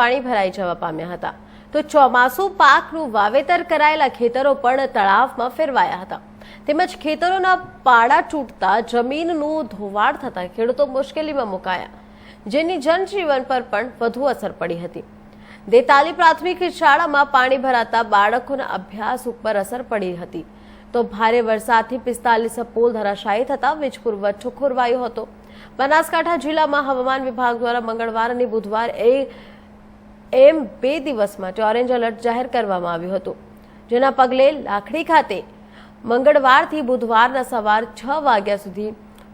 પાણી ભરાઈ જવા પામ્યા હતા. તો ચોમાસુ પાકનું વાવેતર કરાયેલા ખેતરો પણ તળાવમાં ફેરવાયા હતા. તેમજ ખેતરોના પાડા તૂટતા જમીનનું ધોવાણ થતા ખેડૂતો મુશ્કેલીમાં મુકાયા. જેની જનજીવન પર પણ વધુ અસર પડી હતી. દેતાલી પ્રાથમિક શાળામાં પાણી ભરાતા બાળકોના અભ્યાસ ઉપર અસર પડી હતી. તો ભારે વરસાદથી પિસ્તાલીસ પોલ ધરાશાયી થતા વીજ પુરવઠો ખોરવાયો હતો. બનાસકાંઠા જિલ્લામાં હવામાન વિભાગ દ્વારા મંગળવાર અને બુધવાર એ એમ બે દિવસ માટે ઓરેન્જ એલર્ટ જાહેર કરવામાં આવ્યું હતું. જેના પગલે લાખણી ખાતે મંગળવારથી બુધવારના સવાર છ વાગ્યા સુધી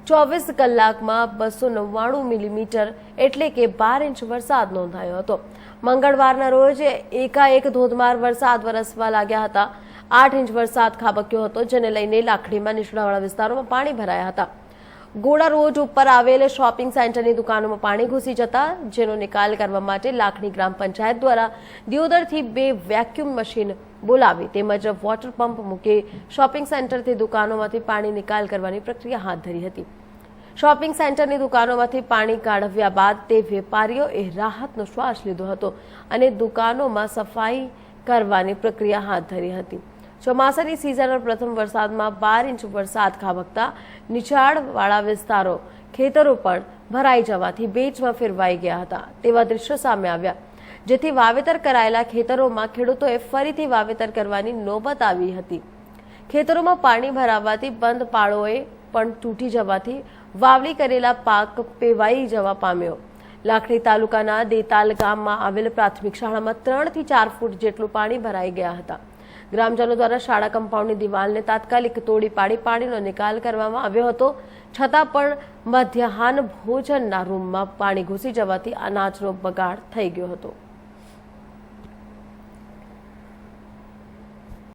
ચોવીસ કલાકમાં બસો નવ્વાણું મિલીમીટર એટલે કે બાર ઇંચ વરસાદ નોંધાયો હતો. મંગળવારના રોજ એકાએક ધોધમાર વરસાદ વરસવા લાગ્યા હતા. આઠ ઇંચ વરસાદ ખાબક્યો હતો, જેને લઈને લાખડીમાં નિષ્ણાવાળા વિસ્તારોમાં પાણી ભરાયા હતા. ગોળા રોડ ઉપર આવેલ શોપિંગ સેન્ટરની દુકાનોમાં પાણી ઘૂસી જતા જેનો નિકાલ કરવા માટે લાખણી ગ્રામ પંચાયત દ્વારા દિયોદરથી બે વેક્યુમ મશીન બોલાવી તેમજ વોટર પંપ મૂકી શોપિંગ સેન્ટરથી દુકાનોમાંથી પાણી નિકાલ કરવાની પ્રક્રિયા હાથ ધરી હતી. શોપિંગ સેન્ટરની દુકાનોમાંથી પાણી કાઢવ્યા બાદ તે વેપારીઓએ રાહતનો શ્વાસ લીધો હતો અને દુકાનોમાં સફાઈ કરવાની પ્રક્રિયા હાથ ધરી હતી. ચોમાસાની સિઝનના પ્રથમ વરસાદમાં બાર ઇંચ વરસાદ ખાબકતા નીચાણવાળા વિસ્તારો, ખેતરો પણ ભરાઈ જવાથી બેચમાં ફેરવાઈ ગયા હતા. તેવા દ્રશ્યો સામે આવ્યા. જેથી વાવેતર કરાયેલા ખેતરોમાં ખેડૂતોએ ફરીથી વાવેતર કરવાની નોબત આવી હતી. ખેતરોમાં પાણી ભરાવાથી બંધ પાળોએ પણ તૂટી જવાથી વાવણી કરેલા પાક પેવાઈ જવા પામ્યો. લાખણી તાલુકાના દેતાલ ગામમાં આવેલ પ્રાથમિક શાળામાં ત્રણથી ચાર ફૂટ જેટલું પાણી ભરાઈ ગયા હતા. ગ્રામજનો દ્વારા શાળા કમ્પાઉન્ડની દિવાલને તાત્કાલિક તોડી પાડી પાણીનો નિકાલ કરવામાં આવ્યો હતો. છતાં પણ મધ્યાહન ભોજનના રૂમમાં પાણી ઘૂસી જવાથી અનાજનો બગાડ થઈ ગયો હતો.